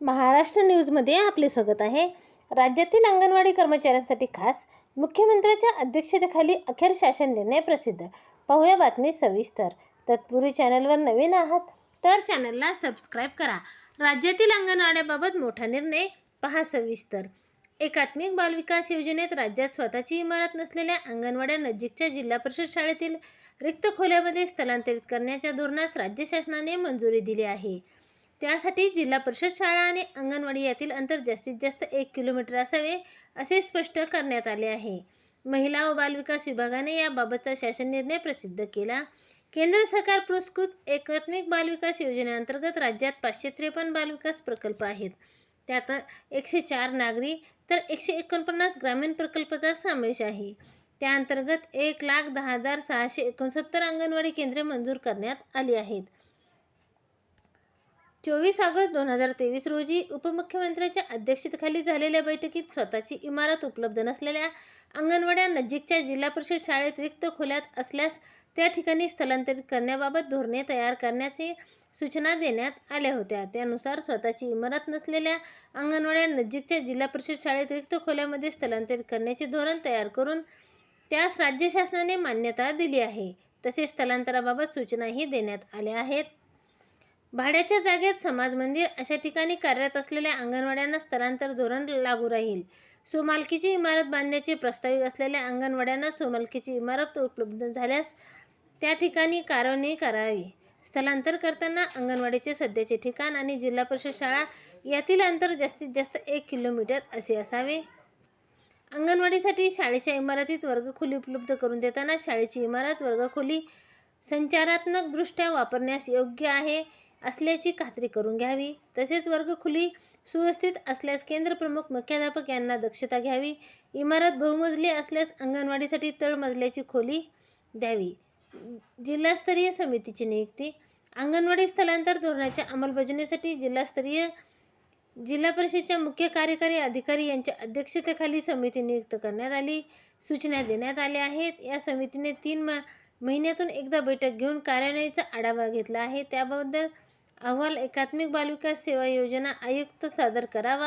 महाराष्ट्र न्यूजमध्ये आपले स्वागत आहे. राज्यातील अंगणवाडी कर्मचाऱ्यांसाठी खास मुख्यमंत्र्यांच्या अध्यक्षतेखाली अखेर शासन निर्णय प्रसिद्ध. पाहूया बातमी सविस्तर. तत्पूर्वी चॅनलवर नवीन आहात तर चॅनलला सबस्क्राईब करा. राज्यातील अंगणवाड्याबाबत मोठा निर्णय पहा सविस्तर. एकात्मिक बालविकास योजनेत राज्यात स्वतःची इमारत नसलेल्या अंगणवाड्या नजीकच्या जिल्हा परिषद शाळेतील रिक्त खोल्यामध्ये स्थलांतरित करण्याच्या धोरणास राज्य शासनाने मंजुरी दिली आहे. त्यासाठी जिल्हा परिषद शाळा आणि अंगणवाडी यातील अंतर जास्तीत जास्त एक किलोमीटर असावे असे स्पष्ट करण्यात आले आहे. महिला व बालविकास विभागाने याबाबतचा शासन निर्णय प्रसिद्ध केला. केंद्र सरकार पुरस्कृत एकात्मिक बालविकास योजनेअंतर्गत राज्यात पाचशे त्रेपन्न बालविकास प्रकल्प आहेत. त्यात एकशे चार नागरी तर एकशे एकोणपन्नास ग्रामीण प्रकल्पाचा समावेश आहे. त्याअंतर्गत एक लाख दहा हजार सहाशे एकोणसत्तर अंगणवाडी केंद्रे मंजूर करण्यात आली आहेत. चोवीस ऑगस्ट दोन हजार तेवीस रोजी उपमुख्यमंत्र्यांच्या अध्यक्षतेखाली झालेल्या बैठकीत स्वतःची इमारत उपलब्ध नसलेल्या अंगणवाड्या नजीकच्या जिल्हा परिषद शाळेत रिक्त खोल्यात असल्यास त्या ठिकाणी स्थलांतरित करण्याबाबत धोरणे तयार करण्याची सूचना देण्यात आल्या होत्या. त्यानुसार स्वतःची इमारत नसलेल्या अंगणवाड्या नजीकच्या जिल्हा परिषद शाळेत रिक्त खोल्यामध्ये स्थलांतरित करण्याचे धोरण तयार करून त्यास राज्य शासनाने मान्यता दिली आहे. तसेच स्थलांतराबाबत सूचनाही देण्यात आल्या आहेत. भाड्याच्या जागेत समाज मंदिर अशा ठिकाणी कार्यरत असलेल्या अंगणवाड्यांना स्थलांतर धोरण लागू राहील. सोमालकीची इमारत बांधण्याचे प्रस्तावित असलेल्या अंगणवाड्यांना सोमालकीची इमारत उपलब्ध झाल्यास त्या ठिकाणी कारवाई करावी. स्थलांतर करताना अंगणवाडीचे सध्याचे ठिकाण आणि जिल्हा परिषद शाळा यातील अंतर जास्तीत जास्त एक किलोमीटर असे असावे. अंगणवाडीसाठी शाळेच्या इमारतीत वर्गखोली उपलब्ध करून देताना शाळेची इमारत वर्गखोली संचारात्मकदृष्ट्या वापरण्यास योग्य आहे असल्याची खात्री करून घ्यावी. तसेच वर्गखुली सुव्यवस्थित असल्यास केंद्रप्रमुख मुख्याध्यापक यांना दक्षता घ्यावी. इमारत बहुमजली असल्यास अंगणवाडीसाठी तळमजल्याची खोली द्यावी. जिल्हास्तरीय समितीची नियुक्ती. अंगणवाडी स्थलांतर धोरणाच्या अंमलबजावणीसाठी जिल्हास्तरीय जिल्हा परिषदेच्या मुख्य कार्यकारी अधिकारी यांच्या अध्यक्षतेखाली समिती नियुक्त करण्यात आली. सूचना देण्यात आल्या आहेत. या समितीने तीन मा महिन्यातून एकदा बैठक घेऊन कार्यालयाचा आढावा घेतला आहे. त्याबद्दल अहवाल एकात्मिक बालविकास सेवा योजना आयुक्त सादर करावा.